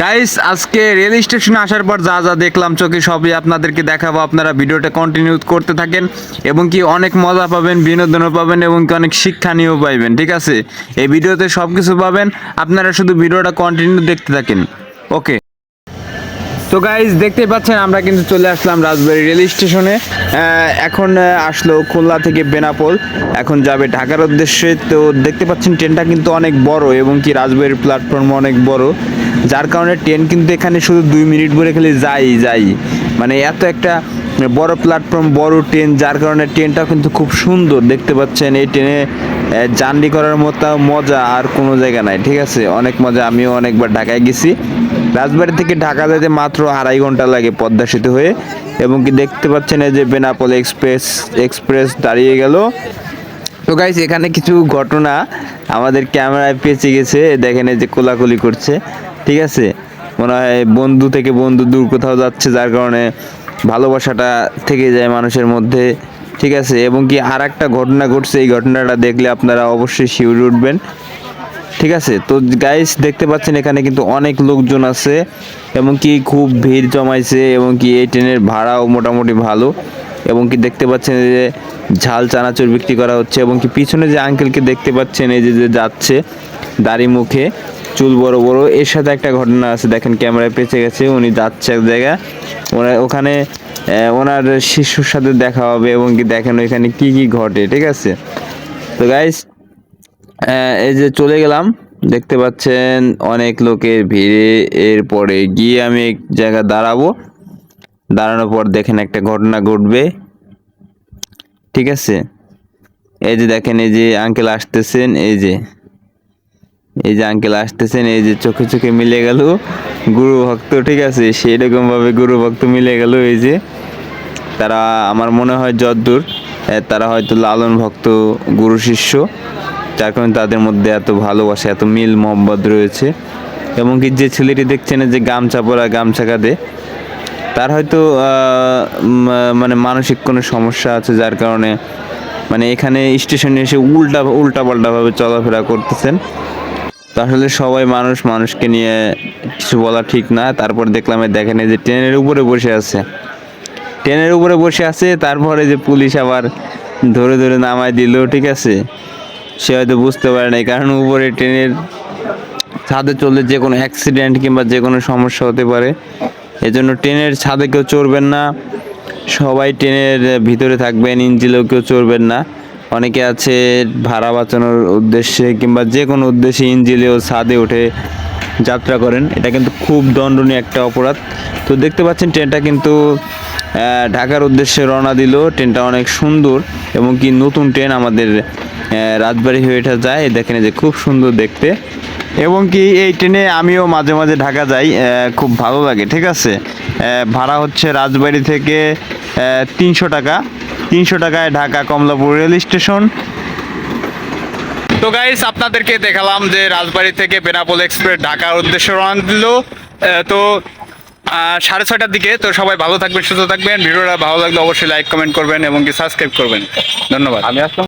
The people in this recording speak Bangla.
গাইস আজকে রেল স্টেশনে আসার পর যা যা দেখলাম চোখে সবই আপনাদেরকে দেখাবো। আপনারা ভিডিওটা কন্টিনিউ করতে থাকেন এবং কি অনেক মজা পাবেন, বিনোদনও পাবেন এবং কি অনেক শিক্ষা নিয়েও পাইবেন, ঠিক আছে? এই ভিডিওতে সব কিছু পাবেন। আপনারা শুধু ভিডিওটা কন্টিনিউ দেখতে থাকেন। ওকে তো গাইজ দেখতে পাচ্ছেন, আমরা কিন্তু চলে আসলাম রাজবাড়ি রেল স্টেশনে। এখন আসলো খুলনা থেকে বেনাপোল, এখন যাবে ঢাকার উদ্দেশ্যে। তো দেখতে পাচ্ছেন, ট্রেনটা কিন্তু অনেক বড় এবং কি রাজবাড়ির প্ল্যাটফর্ম অনেক বড়। যার কারণে ট্রেন কিন্তু এখানে শুধু দুই মিনিট ধরে খালি যাই যাই। মানে এত একটা বড় প্ল্যাটফর্ম বড় ট্রেন, যার কারণে ট্রেনটা কিন্তু খুব সুন্দর। দেখতে পাচ্ছেন, এই ট্রেনে জার্নি করার মতো মজা আর কোনো জায়গা নাই, ঠিক আছে? অনেক মজা, আমিও অনেকবার ঢাকায় গেছি। রাজবাড়ি থেকে ঢাকা যেতে মাত্র আড়াই ঘণ্টা লাগে পদ্মা সেতু হয়ে। এবং কি দেখতে পাচ্ছেন এই যে বেনাপোল এক্সপ্রেস এক্সপ্রেস দাঁড়িয়ে গেল। তো গাইস এখানে কিছু ঘটনা আমাদের ক্যামেরায় পেঁচে গেছে। দেখেন এই যে কোলাকুলি করছে। ঠিক আছে? মনে হয় বন্ধু থেকে বন্ধু দূর কোথাও যাচ্ছে, যার কারণে ভালোবাসাটা থেকে যায় মানুষের মধ্যে। ঠিক আছে? এবং কি আর একটা ঘটনা ঘটছে। এই ঘটনাটা দেখলে আপনারা অবশ্যই শিউরে উঠবেন। ঠিক আছে? তো গাইস দেখতে পাচ্ছেন এখানে কিন্তু অনেক লোকজন আছে, এবং কি খুব ভিড় জমাইছে, এবং কি এই ট্রেনের ভাড়াও মোটামুটি ভালো, এবং কি দেখতে পাচ্ছেন যে ঝাল চানাচুর বিক্রি করা হচ্ছে, এবং কি পিছনে যে আঙ্কেলকে দেখতে পাচ্ছেন, এই যে যে যাচ্ছে দাড়ি মুখে, চুল বড় বড়, এর সাথে একটা ঘটনা আছে, দেখেন ক্যামেরায় পেঁচে গেছে, উনি যাচ্ছে এক জায়গায় ওরা ওখানে ওনার শিশুর সাথে দেখা হবে, এবং কি দেখেন ওইখানে কি কি ঘটে, ঠিক আছে? তো গাইস এই যে চলে গেলাম, দেখতে পাচ্ছেন অনেক লোকের ভিড়ে। এরপরে গিয়ে আমি এক জায়গায় দাঁড়াবো। দাঁড়ানোর পর দেখেন একটা ঘটনা ঘটবে। ঠিক আছে? এই যে দেখেন, এই যে আঙ্কেল আসতেছেন, এই যে। এই যে আঙ্কেল আসতেছেন, এই যে চোখে চোখে মিলে গেল গুরু ভক্ত, ঠিক আছে? সেরকম ভাবে গুরু ভক্ত মিলে গেল, এই যে। তারা, আমার মনে হয় যদ্দূর তারা হয়তো লালন ভক্ত, গুরু শিষ্য। যার কারণে তাদের মধ্যে এত ভালোবাসা, এত মিল মোহব্বত রয়েছে। এবং কি যে ছেলেটি দেখছেন যে গামছা পরা গামছা কাঁধে, তার হয়তো মানে মানসিক কোনো সমস্যা আছে, যার কারণে মানে এখানে স্টেশনে এসে উল্টা উল্টা পাল্টাভাবে চলাফেরা করতেছেন। তো আসলে সবাই মানুষ, মানুষকে নিয়ে কিছু বলা ঠিক না। তারপর দেখলাম দেখেন যে ট্রেনের উপরে বসে আছে। ট্রেনের উপরে বসে আছে, তারপরে যে পুলিশ আবার ধরে ধরে নামায় দিল, ঠিক আছে? সে হয়তো বুঝতে পারে নাই, কারণ উপরে ট্রেনের ছাদে চললে যে কোনো অ্যাক্সিডেন্ট কিংবা যে কোনো সমস্যা হতে পারে। এজন্য ট্রেনের ছাদে কেউ চড়বেন না, সবাই ট্রেনের ভিতরে থাকবেন ইঞ্জিলেও কেউ চড়বেন না। অনেকে আছে ভাড়া বাঁচানোর উদ্দেশ্যে কিংবা যে কোনো উদ্দেশ্যে ইঞ্জিলেও ছাদে উঠে যাত্রা করেন। এটা কিন্তু খুব দণ্ডনীয় একটা অপরাধ। তো দেখতে পাচ্ছেন, ট্রেনটা কিন্তু ঢাকার উদ্দেশ্যে রওনা দিল। ট্রেনটা অনেক সুন্দর এবং কি নতুন ট্রেন আমাদের রাজবাড়ি হয়ে এটা যায়। দেখেন যে খুব সুন্দর দেখতে। এবং কি এই ট্রেনে আমিও মাঝে মাঝে ঢাকা যাই খুব ভালো লাগে, ঠিক আছে? ভাড়া হচ্ছে রাজবাড়ি থেকে তিনশো টাকা। তিনশো টাকায় ঢাকা কমলাপুর রেল স্টেশন। তো গাইস আপনাদেরকে দেখালাম যে রাজবাড়ি থেকে বেনাপোল এক্সপ্রেস ঢাকার উদ্দেশ্যে রওনা দিল। তো সাড়ে ছয়টার দিকে। তো সবাই ভালো থাকবেন, সুস্থ থাকবেন। ভিডিওটা ভালো লাগলে অবশ্যই লাইক কমেন্ট করবেন এবং কি সাবস্ক্রাইব করবেন। ধন্যবাদ। আমি আসলাম।